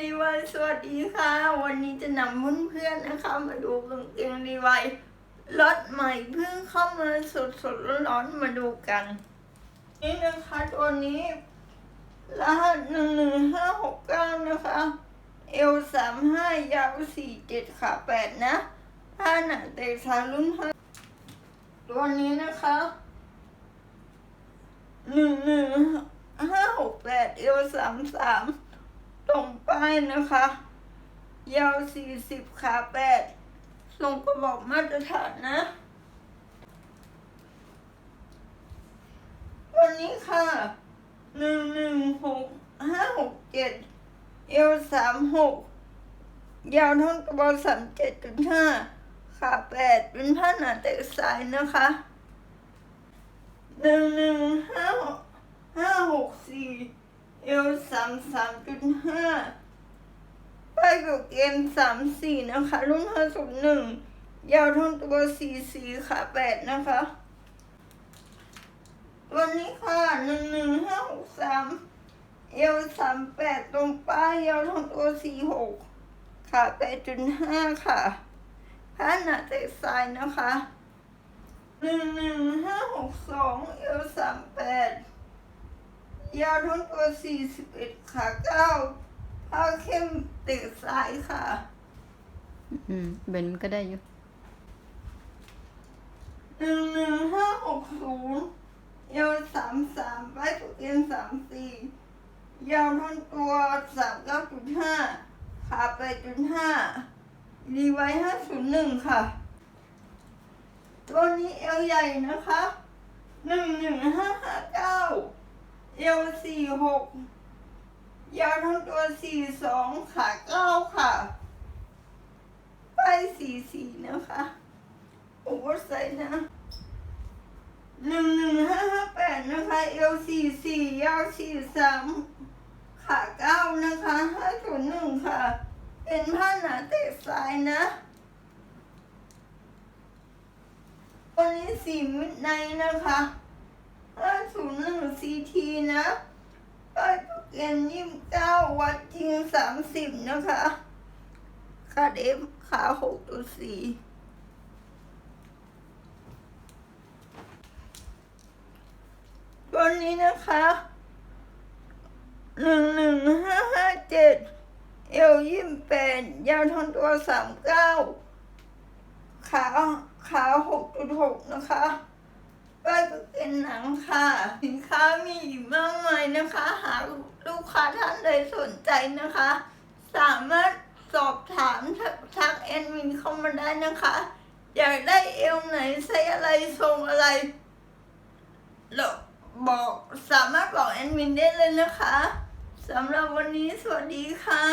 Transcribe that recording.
รีไวายสวัสดีค่ะ วันนี้จะนำเพื่อนๆนะคะ มาดูกางเกงรีไวายรถใหม่เพิ่งเข้ามาสดๆร้อนๆมาดูกัน นี่นะคะตัวนี้รหัสหนึ่งหนึ่งห้าหกเก้านะคะเอลสามห้ายาวสี่เจ็ดขาแปดนะผ้าหนังเตะสารุ่นห้าตัวนี้นะคะหนึ่งหนึ่งห้าหกแปดเอลสามสาม ป้ายนะคะ ยาวสี่สิบขาแปดทรงกระบอกมาตรฐานนะ วันนี้ค่ะหนึ่งหนึ่งหกห้าหกเจ็ดเอวสามหกยาวท่อนกระบอกสามเจ็ดจุดห้าขาแปดเป็นผ้าหนาแต่สายนะคะหนึ่งหนึ่งห้าห้าหกสี่เอวสามสามจุดห้า ป้ายกับเกณฑ์สามสี่นะคะ รุ่นห้าสิบหนึ่งยาวท่อนตัวสี่สี่ขาแปดนะคะ วันนี้ค่ะหนึ่งหนึ่งห้าหกสามเอวสามแปดตรงป้ายยาวทั้งตัวสี่หกขาแปดจุดห้าค่ะผ้าหนาเตะสายนะคะหนึ่งหนึ่งห้าหกสองเอวสามแปดยาวทั้งตัวสี่สิบเอ็ดขาเก้า ผ้าเข้มเตะสายค่ะ อืมเบนมันก็ได้อยู่หนึ่งหนึ่งห้าหกศูนย์ยาวสามสามไปตัวเอ็นสามสี่ยาวท่อนตัวสามเก้าจุดห้าขาแปดจุดห้ารีไว้ห้าศูนย์หนึ่งค่ะ ตัวนี้เอวใหญ่นะคะหนึ่งหนึ่งห้าห้าเก้าเอวสี่หก ยาวทั้งตัวสี่สองขาเก้าค่ะ ไปสี่สี่นะคะโอเวอร์ไซส์นะหนึ่งหนึ่งห้าห้าแปดนะคะเอลสี่สี่ยาวสี่สามขาเก้านะคะห้าศูนย์หนึ่งค่ะ เป็นผ้าหนาเตะสายนะวันนี้สี่มิดไนนะคะห้าศูนย์หนึ่งซีทีนะายโปรแกรมยี่สิบเก้าวัดจริงสามสิบนะคะขาเดฟขาหกตัวสี่ตัวนี้นะคะหนึ่งหนึ่งห้าห้าเจ็ดเอวยี่สิบแปดยาวทั้งตัวสามเก้าขาขาหกจุดหกนะคะ ป้ายเป็นหนังค่ะ สินค้ามีอีกมากมายนะคะ หากลูกค้าท่านใดสนใจนะคะ สามารถสอบถามทักแอดมินเข้ามาได้นะคะ อยากได้เอวไหนไซส์อะไรทรงอะไรเราบอกสามารถบอกแอดมินได้เลยนะคะสำหรับวันนี้สวัสดีค่ะ